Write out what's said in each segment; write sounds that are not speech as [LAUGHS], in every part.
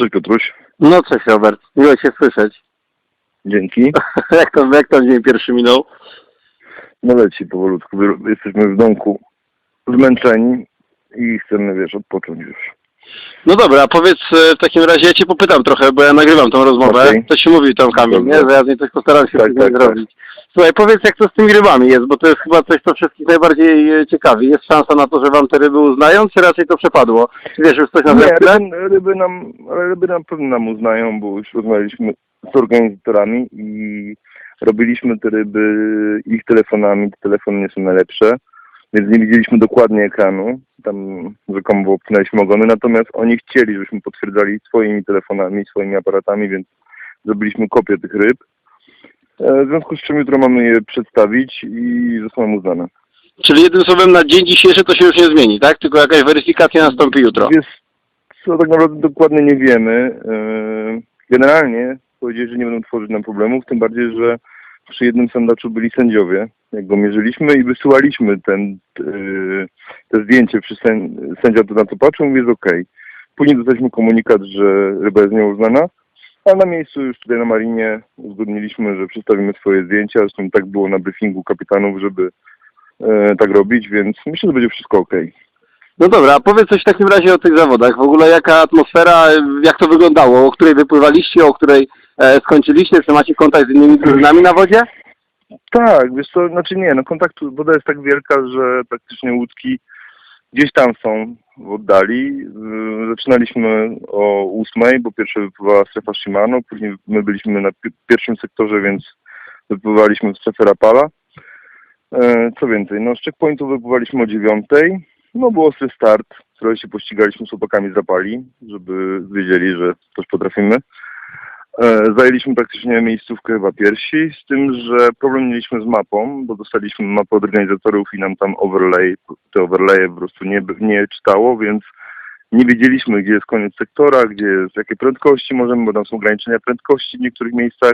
Cześć Piotruś. No cześć Robert, miło Cię słyszeć. Dzięki. [LAUGHS] jak to, jak to dzień pierwszy minął? No leci powolutku. Jesteśmy w domku zmęczeni i chcemy, wiesz, odpocząć już. No dobra, powiedz e, w takim razie, ja Cię popytam trochę, bo ja nagrywam tą rozmowę. Okej. To się mówi tą Kamil, nie? Że ja z niej coś postaram się Tak, później tak, tak. zrobić. Słuchaj, powiedz jak to z tymi rybami jest, bo to jest chyba coś, co wszystkich najbardziej e, ciekawi. Jest szansa na to, że Wam te ryby uznają, czy raczej to przepadło? Czy wiesz już coś na Nie, zewnątrz? ryby, ryby nam, ale ryby na pewno nam uznają, bo już rozmawialiśmy z organizatorami i robiliśmy te ryby ich telefonami. Te telefony nie są najlepsze, więc nie widzieliśmy dokładnie ekranu. Tam rzekomo obcinaliśmy ogony, natomiast oni chcieli, żebyśmy potwierdzali swoimi telefonami, swoimi aparatami, więc zrobiliśmy kopię tych ryb. E, W związku z czym jutro mamy je przedstawić i zostaną uznane. Czyli jednym słowem na dzień dzisiejszy to się już nie zmieni, tak? Tylko jakaś weryfikacja nastąpi jutro. Wiesz, co tak naprawdę dokładnie nie wiemy. Yy, Generalnie powiedzieli, że nie będą tworzyć nam problemów, tym bardziej, że przy jednym sandaczu byli sędziowie, jak go mierzyliśmy i wysyłaliśmy ten, yy, te zdjęcie przy sęd... sędzia to na to patrzył, mówi, jest okej. Później dostaliśmy komunikat, że ryba jest nieuznana, a na miejscu już tutaj na marinie uzgodniliśmy, że przedstawimy swoje zdjęcia, zresztą tak było na briefingu kapitanów, żeby yy, tak robić, więc myślę, że będzie wszystko okej. No dobra, a powiedz coś w takim razie o tych zawodach. W ogóle jaka atmosfera, jak to wyglądało? O której wypływaliście, o której e, skończyliście? Czy macie kontakt z innymi drużynami na wodzie? Tak, wiesz co, znaczy nie, no kontaktu, woda jest tak wielka, że praktycznie łódki gdzieś tam są w oddali. Yy, Zaczynaliśmy o ósmej, bo pierwsze wypływała strefa Shimano, później my byliśmy na pi- pierwszym sektorze, więc wypływaliśmy w strefę Rapala. E, Co więcej, no z checkpointu wypływaliśmy o dziewiątej, no był ostry start, trochę się pościgaliśmy z chłopakami z Rapali, żeby wiedzieli, że coś potrafimy. E, Zajęliśmy praktycznie miejscówkę chyba piersi, z tym, że problem mieliśmy z mapą, bo dostaliśmy mapę od organizatorów i nam tam overlay, te overlaye po prostu nie, nie czytało, więc nie wiedzieliśmy, gdzie jest koniec sektora, gdzie jest, jakie prędkości możemy, bo tam są ograniczenia prędkości w niektórych miejscach,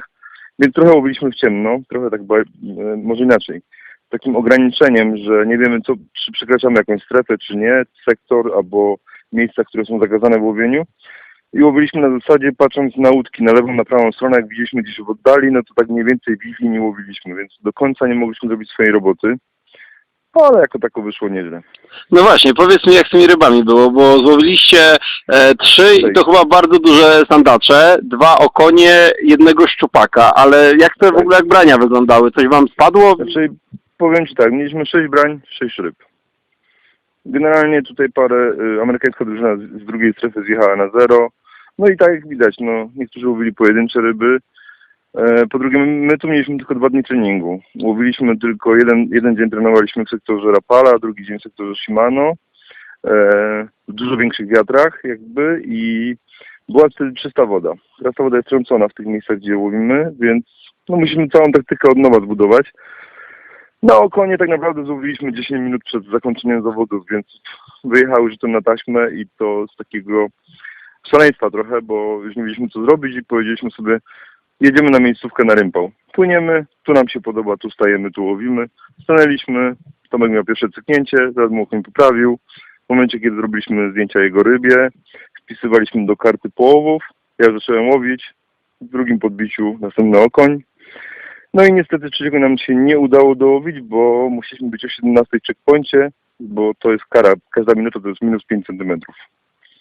więc trochę łowiliśmy w ciemno, trochę tak, e, może inaczej, takim ograniczeniem, że nie wiemy, co, czy przekraczamy jakąś strefę, czy nie, sektor albo miejsca, które są zakazane w łowieniu. I łowiliśmy na zasadzie, patrząc na łódki na lewą, na prawą stronę, jak widzieliśmy gdzieś w oddali, no to tak mniej więcej wizji nie łowiliśmy, więc do końca nie mogliśmy zrobić swojej roboty. Ale jako tako wyszło nieźle. No właśnie, powiedz mi jak z tymi rybami było, bo złowiliście e, trzy i to chyba bardzo duże sandacze, dwa okonie, jednego szczupaka, ale jak to w ogóle jak brania wyglądały? Coś wam spadło? Znaczy, powiem Ci tak, mieliśmy sześć brań, sześć ryb. Generalnie tutaj parę, y, amerykańska drużyna z, drugiej strefy zjechała na zero. No i tak jak widać, no, niektórzy łowili pojedyncze ryby. E, po drugie, my, my tu mieliśmy tylko dwa dni treningu. Łowiliśmy tylko jeden, jeden dzień trenowaliśmy w sektorze Rapala, drugi dzień w sektorze Shimano. E, w dużo większych wiatrach jakby i była wtedy czysta woda. Teraz ta woda jest trącona w tych miejscach, gdzie łowimy, więc no, musimy całą taktykę od nowa zbudować. Na okonie tak naprawdę złowiliśmy 10 minut przed zakończeniem zawodów, więc wyjechały rzutem na taśmę i to z takiego szaleństwa trochę, bo już nie wiedzieliśmy co zrobić i powiedzieliśmy sobie jedziemy na miejscówkę na rympał. Płyniemy, tu nam się podoba, tu stajemy, tu łowimy. Stanęliśmy, Tomek miał pierwsze cyknięcie, zaraz mu okoń poprawił. W momencie, kiedy zrobiliśmy zdjęcia jego rybie, wpisywaliśmy do karty połowów, ja zacząłem łowić, w drugim podbiciu następny okoń. No i niestety trzeciego nam się nie udało dołowić, bo musieliśmy być o 17 w checkpoincie, bo to jest kara, każda minuta to jest minus 5 centymetrów.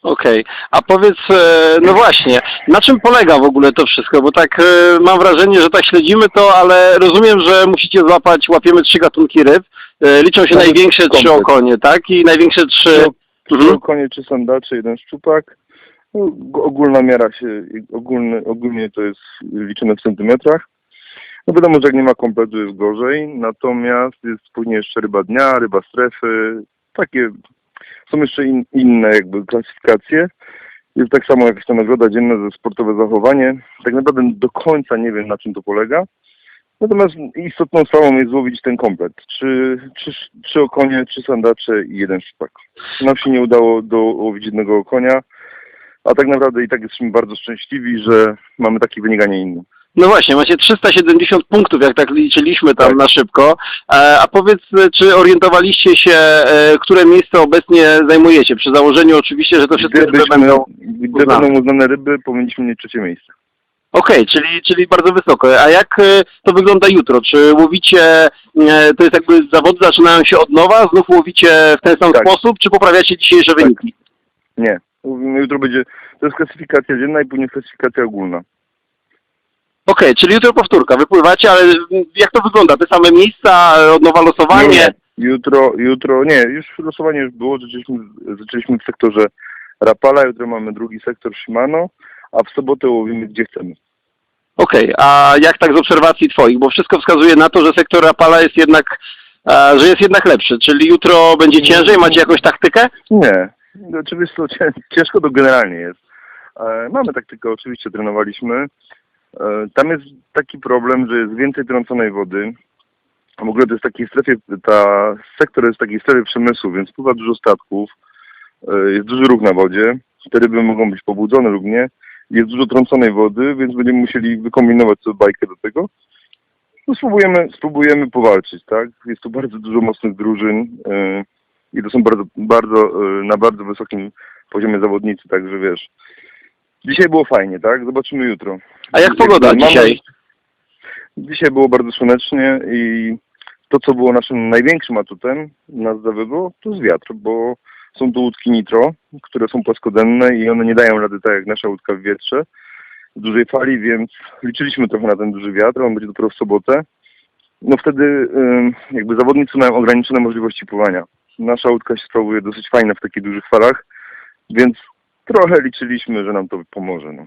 Okej, a powiedz, e, no właśnie, na czym polega w ogóle to wszystko? Bo tak e, mam wrażenie, że tak śledzimy to, ale rozumiem, że musicie złapać, łapiemy trzy gatunki ryb, e, liczą się jest największe trzy komplet. okonie, tak? I największe trzy... Trzy Mhm. konie, trzy sandacze, jeden szczupak. No, g- ogólna miara się, ogólny, ogólnie to jest liczone w centymetrach. No wiadomo, że jak nie ma kompletu jest gorzej, natomiast jest później jeszcze ryba dnia, ryba strefy, takie są jeszcze in, inne jakby klasyfikacje. Jest tak samo jakaś ta nagroda dzienna za sportowe zachowanie. Tak naprawdę do końca nie wiem na czym to polega. Natomiast istotną sprawą jest złowić ten komplet. Trzy, trzy, trzy okonie, trzy sandacze i jeden szczupak. Nam się nie udało dołowić jednego konia, a tak naprawdę i tak jesteśmy bardzo szczęśliwi, że mamy taki wynik, a nie inny. No właśnie, macie 370 punktów, jak tak liczyliśmy tam Tak. na szybko. E, a powiedz, e, czy orientowaliście się, e, które miejsce obecnie zajmujecie? Przy założeniu oczywiście, że to wszystkie ryby Gdybyśmy, będą... gdy uznane. będą uznane ryby, powinniśmy mieć trzecie miejsce. Okej, czyli, czyli bardzo wysoko. A jak e, to wygląda jutro? Czy łowicie, e, to jest jakby zawody zaczynają się od nowa, znów łowicie w ten sam Tak. sposób, czy poprawiacie dzisiejsze wyniki? Nie. Jutro będzie, to jest klasyfikacja dzienna i później klasyfikacja ogólna. Okej, czyli jutro powtórka, wypływacie, ale jak to wygląda? Te same miejsca, od nowa losowanie? Nie, jutro, jutro, nie, już losowanie już było, zaczęliśmy, zaczęliśmy w sektorze Rapala, jutro mamy drugi sektor Shimano, a w sobotę łowimy gdzie chcemy. Okej, a jak tak z obserwacji twoich? Bo wszystko wskazuje na to, że sektor Rapala jest jednak, e, że jest jednak lepszy, czyli jutro będzie ciężej, macie jakąś taktykę? Nie, oczywiście cię- ciężko to generalnie jest. E, mamy taktykę, oczywiście trenowaliśmy. E, tam jest taki problem, że jest więcej trąconej wody. W ogóle to jest w takiej strefie, ta sektor jest w takiej strefie przemysłu, więc pływa dużo statków, e, jest duży ruch na wodzie, te ryby mogą być pobudzone lub nie. Jest dużo trąconej wody, więc będziemy musieli wykombinować sobie bajkę do tego. No spróbujemy, spróbujemy powalczyć, tak? Jest tu bardzo dużo mocnych drużyn e, i to są bardzo, bardzo, na bardzo wysokim poziomie zawodnicy, także wiesz. Dzisiaj było fajnie, tak? Zobaczymy jutro. A jak pogoda dzisiaj? Dzisiaj było bardzo słonecznie i to, co było naszym największym atutem na Zdawego, to jest wiatr, bo są tu łódki nitro, które są płaskodenne i one nie dają rady tak jak nasza łódka w wietrze, w dużej fali, więc liczyliśmy trochę na ten duży wiatr, on będzie dopiero w sobotę. No wtedy ym, jakby zawodnicy mają ograniczone możliwości pływania. Nasza łódka się sprawuje dosyć fajna w takich dużych falach, więc trochę liczyliśmy, że nam to pomoże. No.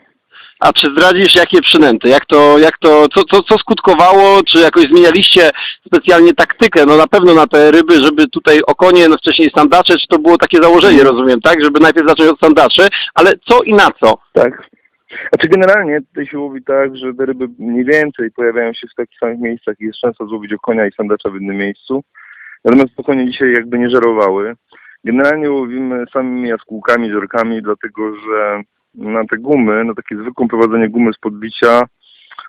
A czy zdradzisz jakie przynęty? Jak to, jak to, co, co, co skutkowało? Czy jakoś zmienialiście specjalnie taktykę? No na pewno na te ryby, żeby tutaj okonie, no wcześniej sandacze, czy to było takie założenie, rozumiem, tak? Żeby najpierw zacząć od sandaczy, ale co i na co? Tak. Znaczy generalnie tutaj się łowi tak, że te ryby mniej więcej pojawiają się w takich samych miejscach i jest szansa złowić okonia i sandacza w innym miejscu. Natomiast okonie dzisiaj jakby nie żerowały. Generalnie łowimy samymi jaskółkami, żerkami, dlatego że na te gumy, na takie zwykłe prowadzenie gumy z podbicia,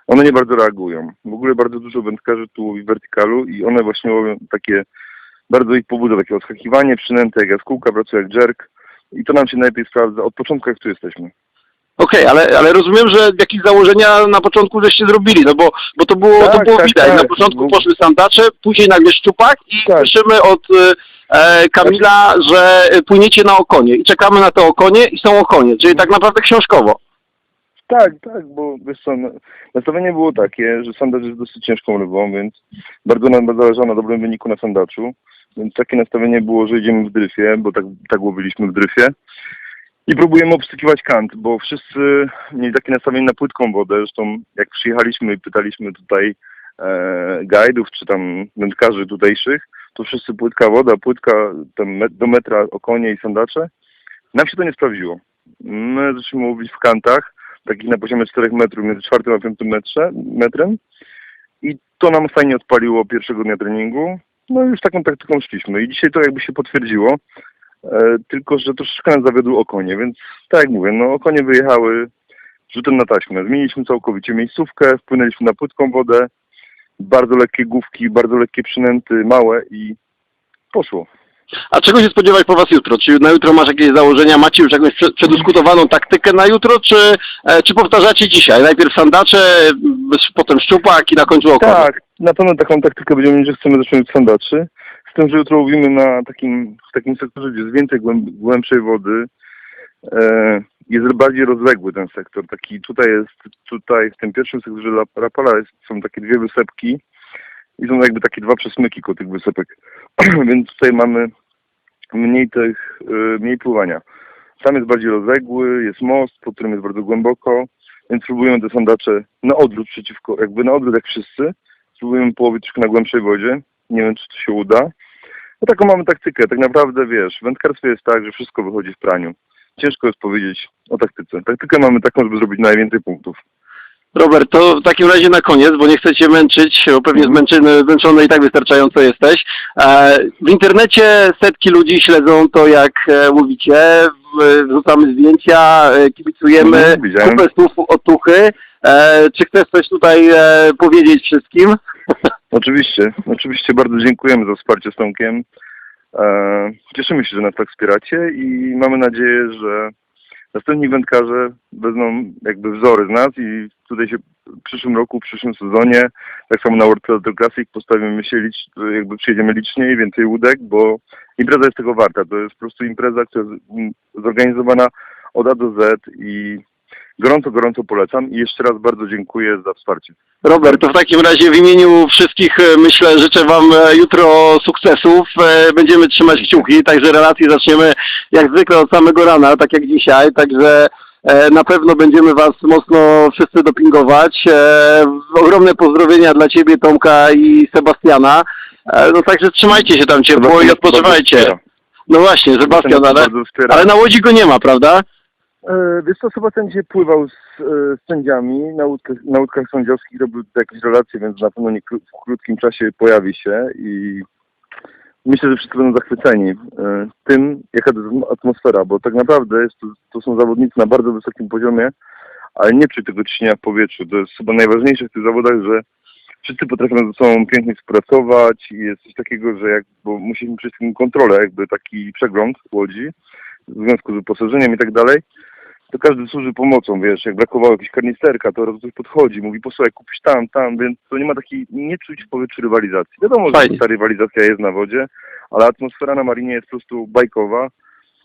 one nie bardzo reagują. W ogóle bardzo dużo wędkarzy tu łowi w wertykalu i one właśnie łowią takie, bardzo ich pobudza takie odskakiwanie, przynęty jak jaskółka, pracuje jak jerk i to nam się najlepiej sprawdza od początku jak tu jesteśmy. Okej, ale, ale rozumiem, że jakieś założenia na początku żeście zrobili, no bo, bo to było, to Tak, było tak, widać. tak. Na początku Bo- poszły sandacze, później nagle szczupak i Tak. słyszymy od e, Kamila, że płyniecie na okonie i czekamy na te okonie i są okonie, czyli tak naprawdę książkowo. Tak, tak, bo wiesz co, no, nastawienie było takie, że sandacz jest dosyć ciężką rybą, więc bardzo nam zależało na dobrym wyniku na sandaczu. Więc takie nastawienie było, że idziemy w dryfie, bo tak, tak łowiliśmy w dryfie. I próbujemy obstykiwać kant, bo wszyscy mieli takie nastawienie na płytką wodę. Zresztą jak przyjechaliśmy i pytaliśmy tutaj e, czy tam wędkarzy tutejszych, to wszyscy płytka woda, płytka tam me- do metra okonie i sandacze. Nam się to nie sprawdziło. My zaczęliśmy łowić w kantach, takich na poziomie 4 metrów, między czwartym a piątym metrze, metrem. I to nam fajnie odpaliło pierwszego dnia treningu. No i już taką taktyką szliśmy. I dzisiaj to jakby się potwierdziło. E, tylko, że troszeczkę nas zawiodły okonie, więc tak jak mówię, no okonie wyjechały rzutem na taśmę. Zmieniliśmy całkowicie miejscówkę, wpłynęliśmy na płytką wodę, bardzo lekkie główki, bardzo lekkie przynęty, małe i poszło. A czego się spodziewać po was jutro? Czy na jutro masz jakieś założenia, macie już jakąś prze- przedyskutowaną taktykę na jutro, czy, e, czy powtarzacie dzisiaj? Najpierw sandacze, potem szczupak i na końcu okonie. Tak, na pewno taką taktykę będziemy mieć, że chcemy zacząć od sandaczy. Z tym, że jutro łowimy na takim, w takim sektorze, gdzie jest więcej głęb, głębszej wody. E, jest bardziej rozległy ten sektor. Taki tutaj jest, tutaj w tym pierwszym sektorze Lap- Rapala jest, są takie dwie wysepki i są jakby takie dwa przesmyki koło tych wysepek. [CLEARS THROAT] Więc tutaj mamy mniej tych, e, mniej pływania. Tam jest bardziej rozległy, jest most, po którym jest bardzo głęboko, więc próbujemy te sandacze na odwrót przeciwko, jakby na odwrót jak wszyscy. Spróbujemy połowić troszkę na głębszej wodzie. Nie wiem, czy to się uda. No taką mamy taktykę. Tak naprawdę, wiesz, w wędkarstwie jest tak, że wszystko wychodzi w praniu. Ciężko jest powiedzieć o taktyce. Taktykę mamy taką, żeby zrobić najwięcej punktów. Robert, to w takim razie na koniec, bo nie chcę cię męczyć, bo pewnie zmęczony, zmęczony i tak wystarczająco jesteś. E, W internecie setki ludzi śledzą to, jak e, mówicie, wrzucamy zdjęcia, e, kibicujemy, Mhm, widziałem. kupę słów otuchy. Czy chcesz coś tutaj powiedzieć wszystkim? Oczywiście, oczywiście bardzo dziękujemy za wsparcie z Tomkiem. E, cieszymy się, że nas tak wspieracie i mamy nadzieję, że następni wędkarze wezmą jakby wzory z nas i tutaj się w przyszłym roku, w przyszłym sezonie, tak samo na World Predator Classic postawimy się, licz, jakby przyjedziemy liczniej, więcej łódek, bo impreza jest tego warta. To jest po prostu impreza, która jest zorganizowana od A do Z i gorąco, gorąco polecam i jeszcze raz bardzo dziękuję za wsparcie. Robert, to w takim razie w imieniu wszystkich e, myślę, życzę Wam e, jutro sukcesów. E, Będziemy trzymać kciuki, także relacje zaczniemy jak zwykle od samego rana, tak jak dzisiaj, także na pewno będziemy Was mocno wszyscy dopingować. Ogromne pozdrowienia dla Ciebie, Tomka i Sebastiana. No także trzymajcie się tam ciepło i Sebastian odpoczywajcie. bardzo wspiera. No właśnie, Sebastian, ale, ale na Łodzi go nie ma, prawda? E, Wiesz co, Sebastian dzisiaj pływał z, e, z sędziami na łódkach, na łódkach sędziowskich, robił jakieś relacje, więc na pewno nie, w krótkim czasie pojawi się i myślę, że wszyscy będą zachwyceni e, tym, jaka to jest atmosfera, bo tak naprawdę jest to, to są zawodnicy na bardzo wysokim poziomie, ale nie czuć tego ciśnienia w powietrzu. To jest chyba najważniejsze w tych zawodach, że wszyscy potrafią ze sobą pięknie współpracować i jest coś takiego, że jak, bo musimy przejść taką kontrolę, jakby taki przegląd łodzi w związku z wyposażeniem i tak dalej, to każdy służy pomocą, wiesz, jak brakowało jakiejś karnisterka, to ktoś podchodzi, mówi, posłuchaj, kupisz tam, tam, więc to nie ma takiej, nie czuć w powietrzu rywalizacji. Wiadomo, że Fajnie. ta rywalizacja jest na wodzie, ale atmosfera na marinie jest po prostu bajkowa.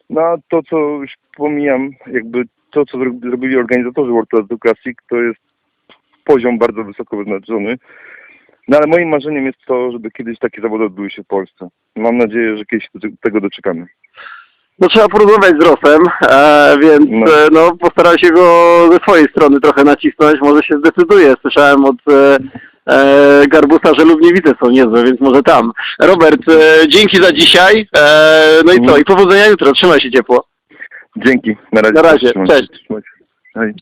No a to, co już pomijam, jakby to, co zro- zrobili organizatorzy World Tour Classic, to jest poziom bardzo wysoko wyznaczony. No ale moim marzeniem jest to, żeby kiedyś takie zawody odbyły się w Polsce. Mam nadzieję, że kiedyś do tego doczekamy. No trzeba porozmawiać z Rosem, e, więc No. e, no postaram się go ze swojej strony trochę nacisnąć, może się zdecyduje. Słyszałem od e, e, Garbusa, że Lubniewice są niezłe, więc może tam. Robert, e, dzięki za dzisiaj, e, no i co, i powodzenia jutro, trzymaj się ciepło. Dzięki. Na razie. Na razie. Cześć. Hej.